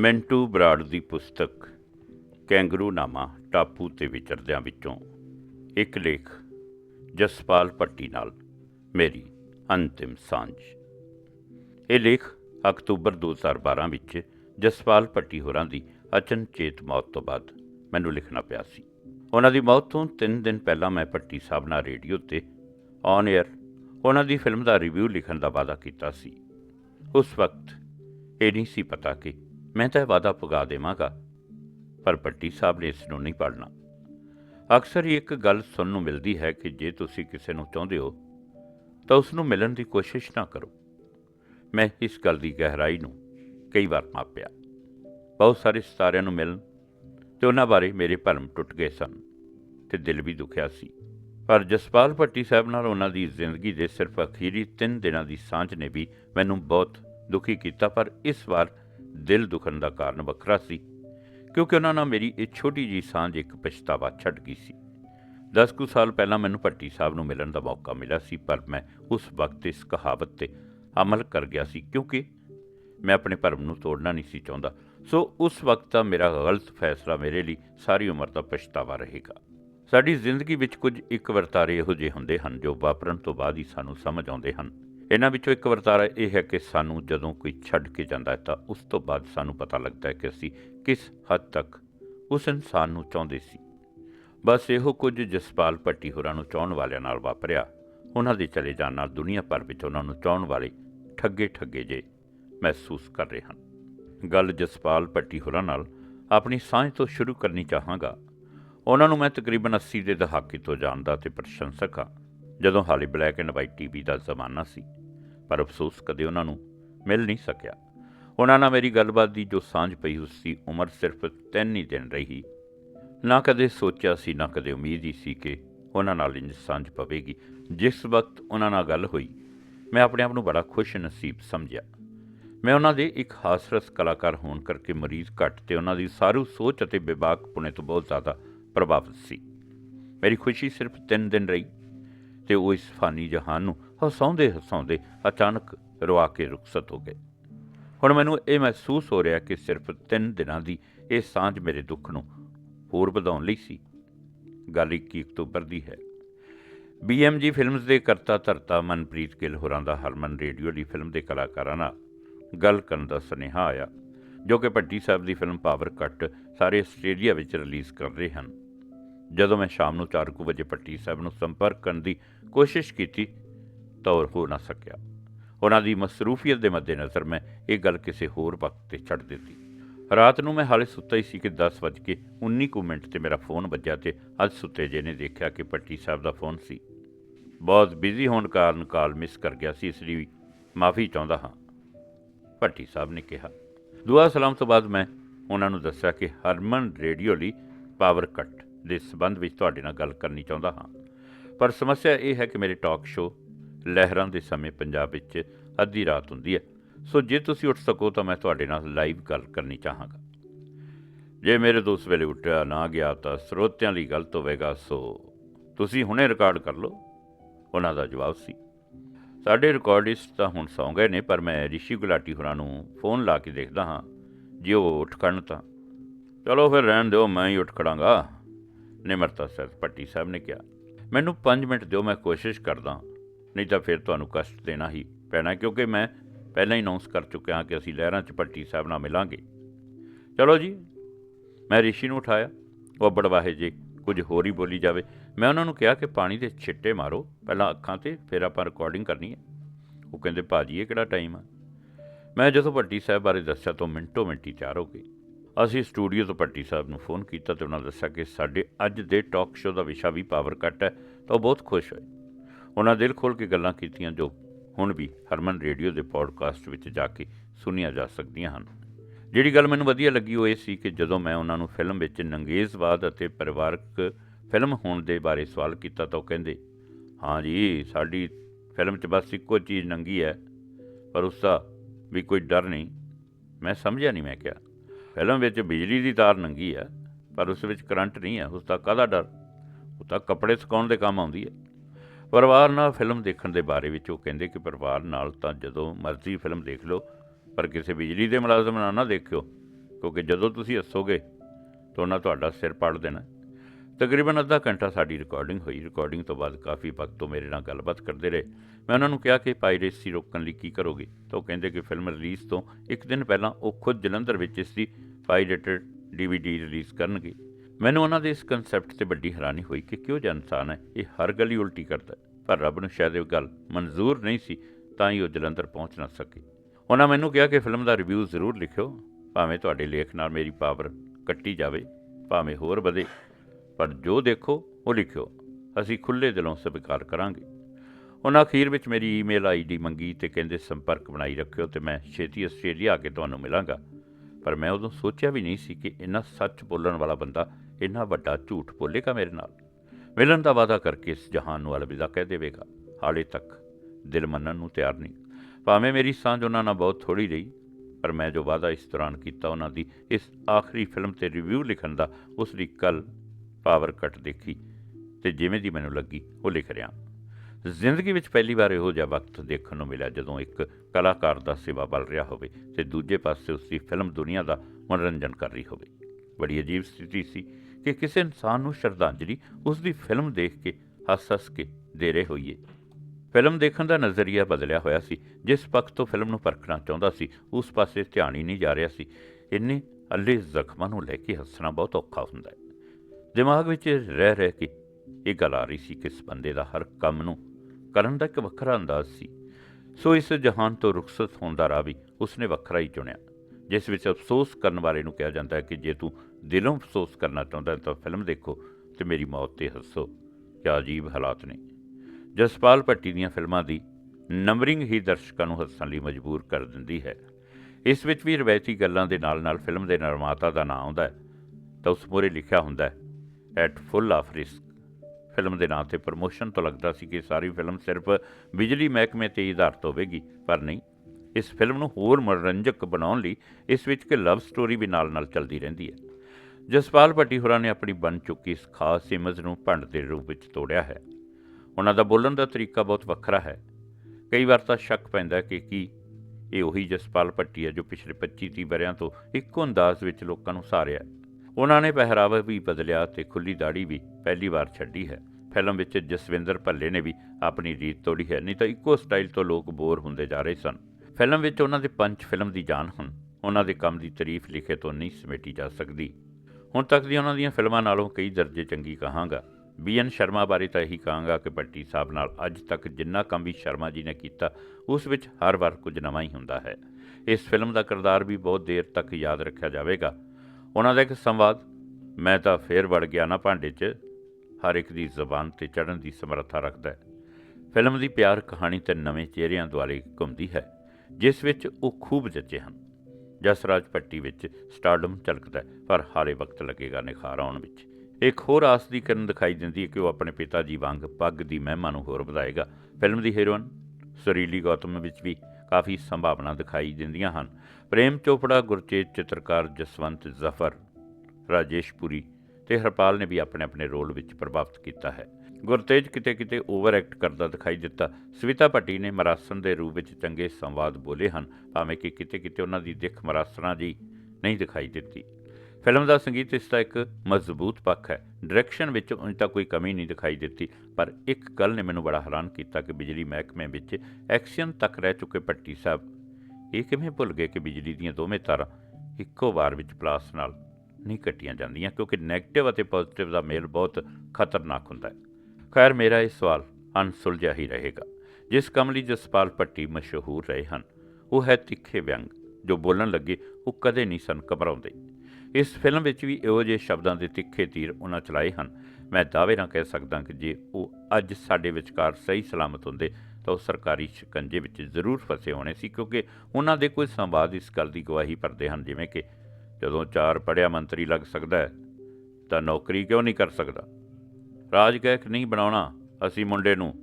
ਮਿੰਟੂ ਬਰਾੜ ਦੀ ਪੁਸਤਕ ਕੈਂਗਰੂ ਨਾਮਾ ਟਾਪੂ ਤੇ ਵਿਚਰਦਿਆਂ ਵਿੱਚੋਂ ਇੱਕ ਲੇਖ, ਜਸਪਾਲ ਪੱਟੀ ਨਾਲ ਮੇਰੀ ਅੰਤਿਮ ਸਾਂਝ। ਇਹ ਲੇਖ ਅਕਤੂਬਰ 2012 ਵਿੱਚ ਜਸਪਾਲ ਪੱਟੀ ਹੋਰਾਂ ਦੀ ਅਚਨਚੇਤ ਮੌਤ ਤੋਂ ਬਾਅਦ ਮੈਨੂੰ ਲਿਖਣਾ ਪਿਆ ਸੀ। ਉਹਨਾਂ ਦੀ ਮੌਤ ਤੋਂ 3 ਦਿਨ ਪਹਿਲਾਂ ਮੈਂ ਪੱਟੀ ਸਾਹਿਬ ਨਾਲ ਰੇਡੀਓ ਤੇ ਔਨ 에ਅਰ ਉਹਨਾਂ ਦੀ ਫਿਲਮ ਦਾ ਰਿਵਿਊ ਲਿਖਣ ਦਾ ਵਾਅਦਾ ਕੀਤਾ ਸੀ। ਉਸ ਵਕਤ ਇਹ ਨਹੀਂ ਸੀ ਪਤਾ ਕਿ ਮੈਂ ਤਾਂ ਇਹ ਵਾਅਦਾ ਪੁਗਾ ਦੇਵਾਂਗਾ, ਪਰ ਪੱਟੀ ਸਾਹਿਬ ਨੇ ਇਸ ਨੂੰ ਨਹੀਂ ਪੜਨਾ ਅਕਸਰ ਹੀ ਇੱਕ ਗੱਲ ਸੁਣਨ ਨੂੰ ਮਿਲਦੀ ਹੈ ਕਿ ਜੇ ਤੁਸੀਂ ਕਿਸੇ ਨੂੰ ਚਾਹੁੰਦੇ ਹੋ, ਤਾਂ ਉਸ ਨੂੰ ਮਿਲਣ ਦੀ ਕੋਸ਼ਿਸ਼ ਨਾ ਕਰੋ। ਮੈਂ ਇਸ ਗੱਲ ਦੀ ਗਹਿਰਾਈ ਨੂੰ ਕਈ ਵਾਰ ਮਾਪਿਆ। ਬਹੁਤ ਸਾਰੇ ਸਿਤਾਰਿਆਂ ਨੂੰ ਮਿਲਣ ਤੇ ਉਹਨਾਂ ਬਾਰੇ ਮੇਰੇ ਭਰਮ ਟੁੱਟ ਗਏ ਸਨ ਤੇ ਦਿਲ ਵੀ ਦੁਖਿਆ ਸੀ। ਪਰ ਜਸਪਾਲ ਭੱਟੀ ਸਾਹਿਬ ਨਾਲ ਉਹਨਾਂ ਦੀ ਜ਼ਿੰਦਗੀ ਦੇ ਸਿਰਫ ਅਖੀਰੀ 3 ਦਿਨਾਂ ਦੀ ਸਾਂਝ ਨੇ ਵੀ ਮੈਨੂੰ ਬਹੁਤ ਦੁਖੀ ਕੀਤਾ, ਪਰ ਇਸ ਵਾਰ ਦਿਲ ਦੁਖਣ ਦਾ ਕਾਰਨ ਵੱਖਰਾ ਸੀ, ਕਿਉਂਕਿ ਉਹਨਾਂ ਨਾਲ ਮੇਰੀ ਇਹ ਛੋਟੀ ਜੀ ਸਾਂਝ ਇੱਕ ਪਛਤਾਵਾ ਛੱਡ ਗਈ ਸੀ। 10 ਕੁ ਸਾਲ ਪਹਿਲਾਂ ਮੈਨੂੰ ਭੱਟੀ ਸਾਹਿਬ ਨੂੰ ਮਿਲਣ ਦਾ ਮੌਕਾ ਮਿਲਿਆ ਸੀ, ਪਰ ਮੈਂ ਉਸ ਵਕਤ ਇਸ ਕਹਾਵਤ ਤੇ ਅਮਲ ਕਰ ਗਿਆ ਸੀ, ਕਿਉਂਕਿ ਮੈਂ ਆਪਣੇ ਭਰਮ ਨੂੰ ਤੋੜਨਾ ਨਹੀਂ ਸੀ ਚਾਹੁੰਦਾ। ਸੋ ਉਸ ਵਕਤ ਦਾ ਮੇਰਾ ਗਲਤ ਫੈਸਲਾ ਮੇਰੇ ਲਈ ਸਾਰੀ ਉਮਰ ਦਾ ਪਛਤਾਵਾ ਰਹੇਗਾ। ਸਾਡੀ ਜ਼ਿੰਦਗੀ ਵਿੱਚ ਕੁਝ ਇੱਕ ਵਰਤਾਰੇ ਇਹੋ ਜਿਹੇ ਹੁੰਦੇ ਹਨ ਜੋ ਵਾਪਰਨ ਤੋਂ ਬਾਅਦ ਹੀ ਸਾਨੂੰ ਸਮਝ ਆਉਂਦੇ ਹਨ। ਇਹਨਾਂ ਵਿੱਚੋਂ ਇੱਕ ਵਰਤਾਰਾ ਇਹ ਹੈ ਕਿ ਸਾਨੂੰ ਜਦੋਂ ਕੋਈ ਛੱਡ ਕੇ ਜਾਂਦਾ ਹੈ ਤਾਂ ਉਸ ਤੋਂ ਬਾਅਦ ਸਾਨੂੰ ਪਤਾ ਲੱਗਦਾ ਹੈ ਕਿ ਅਸੀਂ ਕਿਸ ਹੱਦ ਤੱਕ ਉਸ ਇਨਸਾਨ ਨੂੰ ਚਾਹੁੰਦੇ ਸੀ। ਬਸ ਇਹੋ ਕੁਝ ਜਸਪਾਲ ਭੱਟੀ ਹੋਰਾਂ ਨੂੰ ਚਾਹਣ ਵਾਲਿਆਂ ਨਾਲ ਵਾਪਰਿਆ। ਉਹਨਾਂ ਦੇ ਚਲੇ ਜਾਣ ਨਾਲ ਦੁਨੀਆ ਭਰ ਵਿੱਚ ਉਹਨਾਂ ਨੂੰ ਚਾਹਣ ਵਾਲੇ ਠੱਗੇ ਠੱਗੇ ਜੇ ਮਹਿਸੂਸ ਕਰ ਰਹੇ ਹਨ। ਗੱਲ ਜਸਪਾਲ ਭੱਟੀ ਹੋਰਾਂ ਨਾਲ ਆਪਣੀ ਸਾਂਝ ਤੋਂ ਸ਼ੁਰੂ ਕਰਨੀ ਚਾਹਾਂਗਾ। ਉਹਨਾਂ ਨੂੰ ਮੈਂ ਤਕਰੀਬਨ 80 ਦੇ ਦਹਾਕੇ ਤੋਂ ਜਾਣਦਾ ਤੇ ਪ੍ਰਸ਼ੰਸਕ ਹਾਂ। ਜਦੋਂ ਹਾਲੇ ਬਲੈਕ ਐਂਡ ਵਾਈਟ ਟੀਵੀ ਦਾ ਜ਼ਮਾਨਾ ਸੀ ਪਰ ਅਫਸੋਸ ਕਦੇ ਉਹਨਾਂ ਨੂੰ ਮਿਲ ਨਹੀਂ ਸਕਿਆ। ਉਹਨਾਂ ਨਾਲ ਮੇਰੀ ਗੱਲਬਾਤ ਦੀ ਜੋ ਸਾਂਝ ਪਈ ਉਸ ਦੀ ਉਮਰ ਸਿਰਫ 3 ਹੀ ਦਿਨ ਰਹੀ। ਨਾ ਕਦੇ ਸੋਚਿਆ ਸੀ, ਨਾ ਕਦੇ ਉਮੀਦ ਹੀ ਸੀ ਕਿ ਉਹਨਾਂ ਨਾਲ ਇੰਜ ਸਾਂਝ ਪਵੇਗੀ। ਜਿਸ ਵਕਤ ਉਹਨਾਂ ਨਾਲ ਗੱਲ ਹੋਈ, ਮੈਂ ਆਪਣੇ ਆਪ ਨੂੰ ਬੜਾ ਖੁਸ਼ ਨਸੀਬ ਸਮਝਿਆ। ਮੈਂ ਉਹਨਾਂ ਦੇ ਇੱਕ ਹਾਸਰਸ ਕਲਾਕਾਰ ਹੋਣ ਕਰਕੇ ਮਰੀਜ਼ ਘੱਟ ਤੇ ਉਹਨਾਂ ਦੀ ਸਾਰੂ ਸੋਚ ਅਤੇ ਵਿਵਾਕ ਪੁਣੇ ਤੋਂ ਬਹੁਤ ਜ਼ਿਆਦਾ ਪ੍ਰਭਾਵਿਤ ਸੀ। ਮੇਰੀ ਖੁਸ਼ੀ ਸਿਰਫ 3 ਦਿਨ ਰਹੀ ਤੇ ਉਹ ਇਸ ਫਾਨੀ ਜਹਾਨ ਨੂੰ ਹਸਾਉਂਦੇ ਹਸਾਉਂਦੇ ਅਚਾਨਕ ਰਵਾ ਕੇ ਰੁਖਸਤ ਹੋ ਗਏ। ਹੁਣ ਮੈਨੂੰ ਇਹ ਮਹਿਸੂਸ ਹੋ ਰਿਹਾ ਕਿ ਸਿਰਫ 3 ਦਿਨਾਂ ਦੀ ਇਹ ਸਾਂਝ ਮੇਰੇ ਦੁੱਖ ਨੂੰ ਹੋਰ ਵਧਾਉਣ ਲਈ ਸੀ। ਗੱਲ 21 ਅਕਤੂਬਰ ਦੀ ਹੈ। ਬੀਐਮਜੀ ਫਿਲਮਸ ਦੇ ਕਰਤਾ ਧਰਤਾ ਮਨਪ੍ਰੀਤ ਗਿੱਲ ਹੋਰਾਂ ਦਾ ਹਰਮਨ ਰੇਡੀਓ ਦੀ ਫਿਲਮ ਦੇ ਕਲਾਕਾਰਾਂ ਨਾਲ ਗੱਲ ਕਰਨ ਦਾ ਸੁਨੇਹਾ ਆਇਆ, ਜੋ ਕਿ ਭੱਟੀ ਸਾਹਿਬ ਦੀ ਫਿਲਮ ਪਾਵਰ ਕੱਟ ਸਾਰੇ ਆਸਟ੍ਰੇਲੀਆ ਵਿੱਚ ਰਿਲੀਜ਼ ਕਰ ਰਹੇ ਹਨ। ਜਦੋਂ ਮੈਂ ਸ਼ਾਮ ਨੂੰ 4:00 ਵਜੇ ਭੱਟੀ ਸਾਹਿਬ ਨੂੰ ਸੰਪਰਕ ਕਰਨ ਦੀ ਕੋਸ਼ਿਸ਼ ਕੀਤੀ ਤੌਰ ਹੋ ਨਾ ਸਕਿਆ। ਉਹਨਾਂ ਦੀ ਮਸਰੂਫੀਅਤ ਦੇ ਮੱਦੇਨਜ਼ਰ ਮੈਂ ਇਹ ਗੱਲ ਕਿਸੇ ਹੋਰ ਵਕਤ ਤੇ ਛੱਡ ਦਿੱਤੀ। ਰਾਤ ਨੂੰ ਮੈਂ ਹਾਲੇ ਸੁੱਤਾ ਹੀ ਸੀ ਕਿ 10:19 ਕੁ ਮਿੰਟ ਤੇ ਮੇਰਾ ਫੋਨ ਵੱਜਿਆ ਤੇ ਅੱਜ ਸੁੱਤੇ ਜੇ ਨੇ ਦੇਖਿਆ ਕਿ ਭੱਟੀ ਸਾਹਿਬ ਦਾ ਫੋਨ ਸੀ। ਬਹੁਤ ਬਿਜ਼ੀ ਹੋਣ ਕਾਰਨ ਕਾਲ ਮਿਸ ਕਰ ਗਿਆ ਸੀ, ਇਸ ਲਈ ਮਾਫੀ ਚਾਹੁੰਦਾ ਹਾਂ ਭੱਟੀ ਸਾਹਿਬ ਨੇ ਕਿਹਾ। ਦੁਆ ਸਲਾਮ ਤੋਂ ਬਾਅਦ ਮੈਂ ਉਹਨਾਂ ਨੂੰ ਦੱਸਿਆ ਕਿ ਹਰਮਨ ਰੇਡੀਓ ਲਈ ਪਾਵਰ ਕੱਟ ਦੇ ਸਬੰਧ ਵਿੱਚ ਤੁਹਾਡੇ ਨਾਲ ਗੱਲ ਕਰਨੀ ਚਾਹੁੰਦਾ ਹਾਂ। ਪਰ ਸਮੱਸਿਆ ਇਹ ਹੈ ਕਿ ਮੇਰੇ ਟਾਕ ਸ਼ੋਅ ਲਹਿਰਾਂ ਦੇ ਸਮੇਂ ਪੰਜਾਬ ਵਿੱਚ ਅੱਧੀ ਰਾਤ ਹੁੰਦੀ ਹੈ। ਸੋ ਜੇ ਤੁਸੀਂ ਉੱਠ ਸਕੋ ਤਾਂ ਮੈਂ ਤੁਹਾਡੇ ਨਾਲ ਲਾਈਵ ਗੱਲ ਕਰਨੀ ਚਾਹਾਂਗਾ। ਜੇ ਮੇਰੇ ਦੋਸਤ ਵੇਲੇ ਉੱਠਿਆ ਨਾ ਗਿਆ ਤਾਂ ਸਰੋਤਿਆਂ ਲਈ ਗਲਤ ਹੋਵੇਗਾ ਸੋ ਤੁਸੀਂ ਹੁਣੇ ਰਿਕਾਰਡ ਕਰ ਲਓ। ਉਹਨਾਂ ਦਾ ਜਵਾਬ ਸੀ, ਸਾਡੇ ਰਿਕਾਰਡਿਸਟ ਤਾਂ ਹੁਣ ਸੌਂ ਗਏ ਨੇ, ਪਰ ਮੈਂ ਰਿਸ਼ੀ ਗੁਲਾਟੀ ਹੋਰਾਂ ਨੂੰ ਫੋਨ ਲਾ ਕੇ ਦੇਖਦਾ ਹਾਂ, ਜੇ ਉਹ ਉੱਠ ਖੜਨ ਤਾਂ। ਚਲੋ ਫਿਰ ਰਹਿਣ ਦਿਓ, ਮੈਂ ਹੀ ਉੱਠ ਖੜਾਂਗਾ, ਨਿਮਰਤਾ ਸਰ ਪੱਟੀ ਸਾਹਿਬ ਨੇ ਕਿਹਾ। ਮੈਨੂੰ 5 ਮਿੰਟ ਦਿਓ, ਮੈਂ ਕੋਸ਼ਿਸ਼ ਕਰਦਾ ਨਹੀਂ ਤਾਂ ਫਿਰ ਤੁਹਾਨੂੰ ਕਸ਼ਟ ਦੇਣਾ ਹੀ ਪੈਣਾ, ਕਿਉਂਕਿ ਮੈਂ ਪਹਿਲਾਂ ਹੀ ਅਨਾਉਂਸ ਕਰ ਚੁੱਕਿਆ ਹਾਂ ਕਿ ਅਸੀਂ ਲਹਿਰਾਂ 'ਚ ਭੱਟੀ ਸਾਹਿਬ ਨਾਲ ਮਿਲਾਂਗੇ। ਚਲੋ ਜੀ, ਮੈਂ ਰਿਸ਼ੀ ਨੂੰ ਉਠਾਇਆ। ਉਹ ਬੜਵਾਹੇ ਜੇ ਕੁਝ ਹੋਰ ਹੀ ਬੋਲੀ ਜਾਵੇ। ਮੈਂ ਉਹਨਾਂ ਨੂੰ ਕਿਹਾ ਕਿ ਪਾਣੀ ਦੇ ਛਿੱਟੇ ਮਾਰੋ, ਪਹਿਲਾਂ ਅੱਖਾਂ ਤੇ ਫਿਰ ਆਪਾਂ ਰਿਕਾਰਡਿੰਗ ਕਰਨੀ ਹੈ। ਉਹ ਕਹਿੰਦੇ, ਭਾਜੀ, ਇਹ ਕਿਹੜਾ ਟਾਈਮ ਆ? ਮੈਂ ਜਦੋਂ ਭੱਟੀ ਸਾਹਿਬ ਬਾਰੇ ਦੱਸਿਆ ਤਾਂ ਮਿੰਟੋ ਮਿੰਟੀ ਤਿਆਰ ਹੋ ਗਏ। ਅਸੀਂ ਸਟੂਡੀਓ ਤੋਂ ਭੱਟੀ ਸਾਹਿਬ ਨੂੰ ਫੋਨ ਕੀਤਾ ਤੇ ਉਹਨਾਂ ਦੱਸਿਆ ਕਿ ਸਾਡੇ ਅੱਜ ਦੇ ਟਾਕ ਸ਼ੋਅ ਦਾ ਵਿਸ਼ਾ ਵੀ ਪਾਵਰ ਕੱਟ ਹੈ, ਤਾਂ ਉਹ ਬਹੁਤ ਖੁਸ਼ ਹੋਏ। ਉਹਨਾਂ ਦਿਲ ਖੋਲ ਕੇ ਗੱਲਾਂ ਕੀਤੀਆਂ ਜੋ ਹੁਣ ਵੀ ਹਰਮਨ ਰੇਡੀਓ ਦੇ ਪੋਡਕਾਸਟ ਵਿੱਚ ਜਾ ਕੇ ਸੁਣੀਆਂ ਜਾ ਸਕਦੀਆਂ ਹਨ। ਜਿਹੜੀ ਗੱਲ ਮੈਨੂੰ ਵਧੀਆ ਲੱਗੀ ਉਹ ਇਹ ਸੀ ਕਿ ਜਦੋਂ ਮੈਂ ਉਹਨਾਂ ਨੂੰ ਫਿਲਮ ਵਿੱਚ ਨੰਗੇਜ਼ਵਾਦ ਅਤੇ ਪਰਿਵਾਰਕ ਫਿਲਮ ਹੋਣ ਦੇ ਬਾਰੇ ਸਵਾਲ ਕੀਤਾ ਤਾਂ ਉਹ ਕਹਿੰਦੇ, ਹਾਂ ਜੀ, ਸਾਡੀ ਫਿਲਮ 'ਚ ਬਸ ਇੱਕੋ ਚੀਜ਼ ਨੰਗੀ ਹੈ, ਪਰ ਉਸ ਦਾ ਵੀ ਕੋਈ ਡਰ ਨਹੀਂ। ਮੈਂ ਸਮਝਿਆ ਨਹੀਂ, ਮੈਂ ਕਿਹਾ, ਫਿਲਮ ਵਿੱਚ ਬਿਜਲੀ ਦੀ ਤਾਰ ਨੰਗੀ ਹੈ, ਪਰ ਉਸ ਵਿੱਚ ਕਰੰਟ ਨਹੀਂ ਹੈ, ਉਸ ਦਾ ਕਾਹਦਾ ਡਰ? ਉਹ ਤਾਂ ਕੱਪੜੇ ਸੁਕਾਉਣ ਦੇ ਕੰਮ ਆਉਂਦੀ ਹੈ। ਪਰਿਵਾਰ ਨਾਲ ਫਿਲਮ ਦੇਖਣ ਦੇ ਬਾਰੇ ਵਿੱਚ ਉਹ ਕਹਿੰਦੇ ਕਿ ਪਰਿਵਾਰ ਨਾਲ ਤਾਂ ਜਦੋਂ ਮਰਜ਼ੀ ਫਿਲਮ ਦੇਖ ਲਓ, ਪਰ ਕਿਸੇ ਬਿਜਲੀ ਦੇ ਮੁਲਾਜ਼ਮ ਨਾਲ ਨਾ ਦੇਖਿਓ, ਕਿਉਂਕਿ ਜਦੋਂ ਤੁਸੀਂ ਹੱਸੋਗੇ ਤਾਂ ਉਹਨਾਂ ਤੁਹਾਡਾ ਸਿਰ ਪਾੜ ਦੇਣਾ। ਤਕਰੀਬਨ ਅੱਧਾ ਘੰਟਾ ਸਾਡੀ ਰਿਕਾਰਡਿੰਗ ਹੋਈ। ਰਿਕਾਰਡਿੰਗ ਤੋਂ ਬਾਅਦ ਕਾਫੀ ਵਕਤ ਤੋਂ ਮੇਰੇ ਨਾਲ ਗੱਲਬਾਤ ਕਰਦੇ ਰਹੇ। ਮੈਂ ਉਹਨਾਂ ਨੂੰ ਕਿਹਾ ਕਿ ਪਾਇਰੇਸੀ ਰੋਕਣ ਲਈ ਕੀ ਕਰੋਗੇ? ਤਾਂ ਉਹ ਕਹਿੰਦੇ ਕਿ ਫਿਲਮ ਰਿਲੀਜ਼ ਤੋਂ ਇੱਕ ਦਿਨ ਪਹਿਲਾਂ ਉਹ ਖੁਦ ਜਲੰਧਰ ਵਿੱਚ ਇਸ ਦੀ ਪਾਇਰੇਟਡ ਡੀਵੀਡੀ ਰਿਲੀਜ਼ ਕਰਨਗੇ। ਮੈਨੂੰ ਉਹਨਾਂ ਦੇ ਇਸ ਕਨਸੈਪਟ ਤੇ ਵੱਡੀ ਹੈਰਾਨੀ ਹੋਈ ਕਿ ਕਿਉਂ ਜਿਹਾ ਇਨਸਾਨ ਹੈ, ਇਹ ਹਰ ਗੱਲ ਹੀ ਉਲਟੀ ਕਰਦਾ ਪਰ ਰੱਬ ਨੂੰ ਸ਼ਾਇਦ ਇਹ ਗੱਲ ਮਨਜ਼ੂਰ ਨਹੀਂ ਸੀ, ਤਾਂ ਹੀ ਉਹ ਜਲੰਧਰ ਪਹੁੰਚ ਨਾ ਸਕੇ। ਉਹਨਾਂ ਮੈਨੂੰ ਕਿਹਾ ਕਿ ਫਿਲਮ ਦਾ ਰਿਵਿਊ ਜ਼ਰੂਰ ਲਿਖਿਓ, ਭਾਵੇਂ ਤੁਹਾਡੇ ਲੇਖ ਨਾਲ ਮੇਰੀ ਪਾਵਰ ਕੱਟੀ ਜਾਵੇ, ਭਾਵੇਂ ਹੋਰ ਵਧੇ, ਪਰ ਜੋ ਦੇਖੋ, ਉਹ ਲਿਖਿਓ। ਅਸੀਂ ਖੁੱਲ੍ਹੇ ਦਿਲੋਂ ਸਵੀਕਾਰ ਕਰਾਂਗੇ। ਉਹਨਾਂ ਅਖੀਰ ਵਿੱਚ ਮੇਰੀ ਈਮੇਲ ਆਈਡੀ ਮੰਗੀ ਤੇ ਕਹਿੰਦੇ, ਸੰਪਰਕ ਬਣਾਈ ਰੱਖਿਓ ਤੇ ਮੈਂ ਛੇਤੀ ਆਸਟ੍ਰੇਲੀਆ ਆ ਕੇ ਤੁਹਾਨੂੰ ਮਿਲਾਂਗਾ। ਪਰ ਮੈਂ ਉਦੋਂ ਸੋਚਿਆ ਵੀ ਨਹੀਂ ਸੀ ਕਿ ਇੰਨਾ ਸੱਚ ਬੋਲਣ ਵਾਲਾ ਬੰਦਾ ਇੰਨਾ ਵੱਡਾ ਝੂਠ ਬੋਲੇਗਾ ਮੇਰੇ ਨਾਲ? ਮਿਲਣ ਦਾ ਵਾਅਦਾ ਕਰਕੇ ਇਸ ਜਹਾਨ ਨੂੰ ਅਲਵਿਦਾ ਕਹਿ ਦੇਵੇਗਾ। ਹਾਲੇ ਤੱਕ ਦਿਲ ਮੰਨਣ ਨੂੰ ਤਿਆਰ ਨਹੀਂ। ਭਾਵੇਂ ਮੇਰੀ ਸਾਂਝ ਉਹਨਾਂ ਨਾਲ ਬਹੁਤ ਥੋੜੀ ਰਹੀ, ਪਰ ਮੈਂ ਜੋ ਵਾਅਦਾ ਇਸ ਦੌਰਾਨ ਕੀਤਾ, ਉਹਨਾਂ ਦੀ ਇਸ ਆਖਰੀ ਫਿਲਮ ਤੇ ਰਿਵਿਊ ਲਿਖਣ ਦਾ, ਉਸ ਦੀ ਕੱਲ ਪਾਵਰ ਕੱਟ ਦੇਖੀ ਤੇ ਜਿਵੇਂ ਦੀ ਮੈਨੂੰ ਲੱਗੀ, ਉਹ ਲਿਖ ਰਿਹਾ। ਜ਼ਿੰਦਗੀ ਵਿੱਚ ਪਹਿਲੀ ਵਾਰ ਇਹੋ ਜਿਹਾ ਵਕਤ ਦੇਖਣ ਨੂੰ ਮਿਲਿਆ ਜਦੋਂ ਇੱਕ ਕਲਾਕਾਰ ਦਾ ਸੇਵਾ ਬਲ ਰਿਹਾ ਹੋਵੇ ਤੇ ਦੂਜੇ ਪਾਸੇ ਉਸ ਦੀ ਫਿਲਮ ਦੁਨੀਆ ਦਾ ਮਨੋਰੰਜਨ ਕਰ ਰਹੀ ਹੋਵੇ। ਬੜੀ ਅਜੀਬ ਸਥਿਤੀ ਸੀ। ਕਿ ਕਿਸੇ ਇਨਸਾਨ ਨੂੰ ਸ਼ਰਧਾਂਜਲੀ ਉਸ ਦੀ ਫਿਲਮ ਦੇਖ ਕੇ ਹੱਸ-ਹੱਸ ਕੇ ਦੇ ਰਹੇ ਹੋਈਏ। ਫਿਲਮ ਦੇਖਣ ਦਾ ਨਜ਼ਰੀਆ ਬਦਲਿਆ ਹੋਇਆ ਸੀ। ਜਿਸ ਪੱਖ ਤੋਂ ਫਿਲਮ ਨੂੰ ਪਰਖਣਾ ਚਾਹੁੰਦਾ ਸੀ, ਉਸ ਪਾਸੇ ਧਿਆਨ ਹੀ ਨਹੀਂ ਜਾ ਰਿਹਾ ਸੀ। ਇੰਨੇ ਅੱਲੇ ਜ਼ਖਮਾਂ ਨੂੰ ਲੈ ਕੇ ਹੱਸਣਾ ਬਹੁਤ ਔਖਾ ਹੁੰਦਾ ਹੈ। ਦਿਮਾਗ ਵਿੱਚ ਰਹਿ ਰਹਿ ਕੇ ਇਹ ਗੱਲ ਆ ਰਹੀ ਸੀ ਕਿ ਇਸ ਬੰਦੇ ਦਾ ਹਰ ਕੰਮ ਨੂੰ ਕਰਨ ਦਾ ਇੱਕ ਵੱਖਰਾ ਅੰਦਾਜ਼ ਸੀ। ਸੋ ਇਸ ਜਹਾਨ ਤੋਂ ਰੁਖਸਤ ਹੋਣ ਦਾ ਰਾਹ ਵੀ ਉਸਨੇ ਵੱਖਰਾ ਹੀ ਚੁਣਿਆ। ਜਿਸ ਵਿੱਚ ਅਫਸੋਸ ਕਰਨ ਵਾਲੇ ਨੂੰ ਕਿਹਾ ਜਾਂਦਾ ਹੈ ਕਿ ਜੇ ਤੂੰ ਦਿਲੋਂ ਅਫਸੋਸ ਕਰਨਾ ਚਾਹੁੰਦਾ ਤਾਂ ਫਿਲਮ ਦੇਖੋ ਤੇ ਮੇਰੀ ਮੌਤ ਤੇ ਹੱਸੋ। ਕਿਆ ਅਜੀਬ ਹਾਲਾਤ ਨੇ। ਜਸਪਾਲ ਭੱਟੀ ਦੀਆਂ ਫਿਲਮਾਂ ਦੀ ਨੰਬਰਿੰਗ ਹੀ ਦਰਸ਼ਕਾਂ ਨੂੰ ਹੱਸਣ ਲਈ ਮਜਬੂਰ ਕਰ ਦਿੰਦੀ ਹੈ। ਇਸ ਵਿੱਚ ਵੀ ਰਵਾਇਤੀ ਗੱਲਾਂ ਦੇ ਨਾਲ-ਨਾਲ ਫਿਲਮ ਦੇ ਨਿਰਮਾਤਾ ਦਾ ਨਾਮ ਆਉਂਦਾ ਹੈ। ਤਾਂ ਉਸ ਮੂਹਰੇ ਲਿਖਿਆ ਹੁੰਦਾ ਹੈ, at full of risk. Film ਦੇ ਨਾਂ ਤੇ ਪ੍ਰਮੋਸ਼ਨ ਤੋਂ ਲੱਗਦਾ ਸੀ ਕਿ ਸਾਰੀ ਫਿਲਮ ਸਿਰਫ ਬਿਜਲੀ ਮਹਿਕਮੇ ਤੇ ਹੀ ਆਧਾਰਿਤ ਹੋਵੇਗੀ, ਪਰ ਨਹੀਂ। ਇਸ ਫਿਲਮ ਨੂੰ ਹੋਰ ਮਨੋਰੰਜਕ ਬਣਾਉਣ ਲਈ ਇਸ ਵਿੱਚ ਇੱਕ ਲਵ ਸਟੋਰੀ ਵੀ ਨਾਲ-ਨਾਲ ਚੱਲਦੀ ਰਹਿੰਦੀ ਹੈ। ਜਸਪਾਲ ਭੱਟੀ ਹੋਰਾਂ ਨੇ ਆਪਣੀ ਬਣ ਚੁੱਕੀ ਇਸ ਖਾਸ ਇਮੇਜ ਨੂੰ ਭੰਡ ਦੇ ਰੂਪ ਵਿੱਚ ਤੋੜਿਆ ਹੈ। ਉਹਨਾਂ ਦਾ ਬੋਲਣ ਦਾ ਤਰੀਕਾ ਬਹੁਤ ਵੱਖਰਾ ਹੈ। ਕਈ ਵਾਰ ਤਾਂ ਸ਼ੱਕ ਪੈਂਦਾ ਕਿ ਕੀ ਇਹ ਉਹੀ ਜਸਪਾਲ ਭੱਟੀ ਹੈ ਜੋ ਪਿਛਲੇ 25-30 ਵਰਿਆਂ ਤੋਂ ਇੱਕੋ ਅੰਦਾਜ਼ ਵਿੱਚ ਲੋਕਾਂ ਨੂੰ ਸਾਰਿਆ ਉਹਨਾਂ ਨੇ ਪਹਿਰਾਵਾ ਵੀ ਬਦਲਿਆ ਤੇ ਖੁੱਲੀ ਦਾੜੀ ਵੀ ਪਹਿਲੀ ਵਾਰ ਛੱਡੀ ਹੈ। ਫਿਲਮ ਵਿੱਚ ਜਸਵਿੰਦਰ ਭੱਲੇ ਨੇ ਵੀ ਆਪਣੀ ਰੀਤ ਤੋੜੀ ਹੈ, ਨਹੀਂ ਤਾਂ ਇੱਕੋ ਸਟਾਈਲ ਤੋਂ ਲੋਕ ਬੋਰ ਹੁੰਦੇ ਜਾ ਰਹੇ ਸਨ। ਫਿਲਮ ਵਿੱਚ ਉਹਨਾਂ ਦੇ ਪੰਚ ਫਿਲਮ ਦੀ ਜਾਨ ਹਨ ਉਹਨਾਂ ਦੇ ਕੰਮ ਦੀ ਤਾਰੀਫ ਲਿਖੇ ਤੋਂ ਨਹੀਂ ਸਮੇਟੀ ਜਾ ਸਕਦੀ। ਹੁਣ ਤੱਕ ਦੀ ਉਹਨਾਂ ਦੀਆਂ ਫਿਲਮਾਂ ਨਾਲੋਂ ਕਈ ਦਰਜੇ ਚੰਗੀ ਕਹਾਂਗਾ। ਬੀਐਨ ਸ਼ਰਮਾ ਬਾਰੇ ਤਾਂ ਇਹੀ ਕਹਾਂਗਾ ਕਿ ਭੱਟੀ ਸਾਹਿਬ ਨਾਲ ਅੱਜ ਤੱਕ ਜਿੰਨਾ ਕੰਮ ਵੀ ਸ਼ਰਮਾ ਜੀ ਨੇ ਕੀਤਾ, ਉਸ ਵਿੱਚ ਹਰ ਵਾਰ ਕੁਝ ਨਵਾਂ ਹੀ ਹੁੰਦਾ ਹੈ। ਇਸ ਫਿਲਮ ਦਾ ਕਿਰਦਾਰ ਵੀ ਬਹੁਤ ਦੇਰ ਤੱਕ ਯਾਦ ਰੱਖਿਆ ਜਾਵੇਗਾ। ਉਹਨਾਂ ਦਾ ਇੱਕ ਸੰਵਾਦ, ਮੈਂ ਤਾਂ ਫੇਰ ਵੜ ਗਿਆ ਨਾ ਭਾਂਡੇ 'ਚ, ਹਰ ਇੱਕ ਦੀ ਜ਼ੁਬਾਨ ਤੇ ਚੜ੍ਹਨ ਦੀ ਸਮਰੱਥਾ ਰੱਖਦਾ ਹੈ। ਫਿਲਮ ਦੀ ਪਿਆਰ ਕਹਾਣੀ ਤੇ ਨਵੇਂ ਚਿਹਰਿਆਂ ਦੁਆਲੇ ਘੁੰਮਦੀ ਹੈ। ਜਿਸ ਵਿੱਚ ਉਹ ਖੂਬ ਜੱਜੇ ਹਨ। ਜਸਰਾਜ ਪੱਟੀ ਵਿੱਚ ਸਟਾਰਡਮ ਝਲਕਦਾ ਪਰ ਹਾਲੇ ਵਕਤ ਲੱਗੇਗਾ ਨਿਖਾਰ ਆਉਣ ਵਿੱਚ। ਇੱਕ ਹੋਰ ਆਸ ਦੀ ਕਿਰਨ ਦਿਖਾਈ ਦਿੰਦੀ ਹੈ ਕਿ ਉਹ ਆਪਣੇ ਪਿਤਾ ਜੀ ਵਾਂਗ ਪੱਗ ਦੀ ਮਹਿਮਾ ਨੂੰ ਹੋਰ ਵਧਾਏਗਾ। ਫਿਲਮ ਦੀ ਹੀਰੋਇਨ ਸੁਰੀਲੀ ਗੌਤਮ ਵਿੱਚ ਵੀ ਕਾਫੀ ਸੰਭਾਵਨਾ ਦਿਖਾਈ ਦਿੰਦੀਆਂ ਹਨ। ਪ੍ਰੇਮ ਚੋਪੜਾ, ਗੁਰਚੇਤ ਚਿੱਤਰਕਾਰ ਜਸਵੰਤ ਜ਼ਫਰ, ਰਾਜੇਸ਼ ਪੁਰੀ ਤੇ ਹਰਪਾਲ ਨੇ ਵੀ ਆਪਣੇ ਆਪਣੇ ਰੋਲ ਵਿੱਚ ਪ੍ਰਭਾਵਿਤ ਕੀਤਾ ਹੈ। ਗੁਰਤੇਜ ਕਿਤੇ ਕਿਤੇ ਓਵਰ ਐਕਟ ਕਰਦਾ ਦਿਖਾਈ ਦਿੱਤਾ। ਸਵਿਤਾ ਭੱਟੀ ਨੇ ਮਰਾਸਣ ਦੇ ਰੂਪ ਵਿੱਚ ਚੰਗੇ ਸੰਵਾਦ ਬੋਲੇ ਹਨ, ਭਾਵੇਂ ਕਿ ਕਿਤੇ ਕਿਤੇ ਉਹਨਾਂ ਦੀ ਦਿੱਖ ਮਰਾਸਣਾ ਜੀ ਨਹੀਂ ਦਿਖਾਈ ਦਿੱਤੀ। ਫਿਲਮ ਦਾ ਸੰਗੀਤ ਇਸ ਦਾ ਇੱਕ ਮਜ਼ਬੂਤ ਪੱਖ ਹੈ। ਡਾਇਰੈਕਸ਼ਨ ਵਿੱਚ ਉਂਝ ਤਾਂ ਕੋਈ ਕਮੀ ਨਹੀਂ ਦਿਖਾਈ ਦਿੱਤੀ, ਪਰ ਇੱਕ ਗੱਲ ਨੇ ਮੈਨੂੰ ਬੜਾ ਹੈਰਾਨ ਕੀਤਾ ਕਿ ਬਿਜਲੀ ਮਹਿਕਮੇ ਵਿੱਚ ਐਕਸ਼ਨ ਤੱਕ ਰਹਿ ਚੁੱਕੇ ਭੱਟੀ ਸਾਹਿਬ। ਇਹ ਕਿਵੇਂ ਭੁੱਲ ਗਏ ਕਿ ਬਿਜਲੀ ਦੀਆਂ ਦੋਵੇਂ ਤਾਰਾਂ ਇੱਕੋ ਵਾਰ ਵਿੱਚ ਪਲਾਸ ਨਾਲ ਨਹੀਂ ਕੱਟੀਆਂ ਜਾਂਦੀਆਂ, ਕਿਉਂਕਿ 네ਗੇਟਿਵ ਅਤੇ ਪੋਜ਼ਿਟਿਵ ਦਾ ਮੇਲ ਬਹੁਤ ਖਤਰਨਾਕ ਹੁੰਦਾ ਹੈ। ਖੈਰ ਮੇਰਾ ਇਹ ਸਵਾਲ ਅਣਸੁਲਝਿਆ ਹੀ ਰਹੇਗਾ। ਜਿਸ ਕੰਮ ਲਈ ਜਸਪਾਲ ਭੱਟੀ ਮਸ਼ਹੂਰ ਰਹੇ ਹਨ, ਉਹ ਹੈ ਤਿੱਖੇ ਵਿਅੰਗ, ਜੋ ਬੋਲਣ ਲੱਗੇ ਉਹ ਕਦੇ ਨਹੀਂ ਸਨ ਘਬਰਾਉਂਦੇ। ਇਸ ਫਿਲਮ ਵਿੱਚ ਵੀ ਇਹੋ ਜਿਹੇ ਸ਼ਬਦਾਂ ਦੇ ਤਿੱਖੇ ਤੀਰ ਉਹਨਾਂ ਚਲਾਏ ਹਨ। ਮੈਂ ਦਾਅਵੇ ਨਾਲ ਕਹਿ ਸਕਦਾ ਕਿ ਜੇ ਉਹ ਅੱਜ ਸਾਡੇ ਵਿਚਕਾਰ ਸਹੀ ਸਲਾਮਤ ਹੁੰਦੇ, ਤਾਂ ਉਹ ਸਰਕਾਰੀ ਸ਼ਿਕੰਜੇ ਵਿੱਚ ਜ਼ਰੂਰ ਫਸੇ ਹੋਣੇ ਸੀ, ਕਿਉਂਕਿ ਉਹਨਾਂ ਦੇ ਕੋਈ ਸੰਵਾਦ ਇਸ ਗੱਲ ਦੀ ਗਵਾਹੀ ਭਰਦੇ ਹਨ, ਜਿਵੇਂ ਕਿ ਜਦੋਂ ਚਾਰ ਪੜਿਆ ਮੰਤਰੀ ਲੱਗ ਸਕਦਾ ਹੈ, ਤਾਂ ਨੌਕਰੀ ਕਿਉਂ ਨਹੀਂ ਕਰ ਸਕਦਾ? ਰਾਜ ਗਾਇਕ ਨਹੀਂ ਬਣਾਉਣਾ ਅਸੀਂ ਮੁੰਡੇ ਨੂੰ।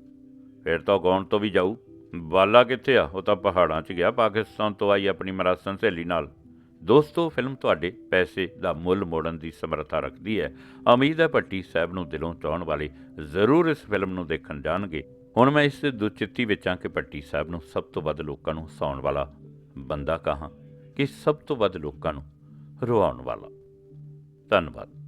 ਫਿਰ ਤਾਂ ਗਾਉਣ ਤੋਂ ਵੀ ਜਾਊ। ਬਾਲਾ ਕਿੱਥੇ ਆ? ਉਹ ਤਾਂ ਪਹਾੜਾਂ 'ਚ ਗਿਆ, ਪਾਕਿਸਤਾਨ ਤੋਂ ਆਈ ਆਪਣੀ ਮਰਾਸਨ ਸਹੇਲੀ ਨਾਲ। ਦੋਸਤੋ, ਫਿਲਮ ਤੁਹਾਡੇ ਪੈਸੇ ਦਾ ਮੁੱਲ ਮੋੜਨ ਦੀ ਸਮਰੱਥਾ ਰੱਖਦੀ ਹੈ। ਉਮੀਦ ਹੈ ਭੱਟੀ ਸਾਹਿਬ ਨੂੰ ਦਿਲੋਂ ਚਾਹਣ ਵਾਲੇ ਜ਼ਰੂਰ ਇਸ ਫਿਲਮ ਨੂੰ ਦੇਖਣ ਜਾਣਗੇ। ਹੁਣ ਮੈਂ ਇਸ ਦੁਚਿੱਤੀ ਵਿੱਚ ਆ ਕਿ ਭੱਟੀ ਸਾਹਿਬ ਨੂੰ ਸਭ ਤੋਂ ਵੱਧ ਲੋਕਾਂ ਨੂੰ ਹਸਾਉਣ ਵਾਲਾ ਬੰਦਾ ਕਹਾਂ? ਕਿ ਸਭ ਤੋਂ ਵੱਧ ਲੋਕਾਂ ਨੂੰ ਰਵਾਉਣ ਵਾਲਾ? ਧੰਨਵਾਦ।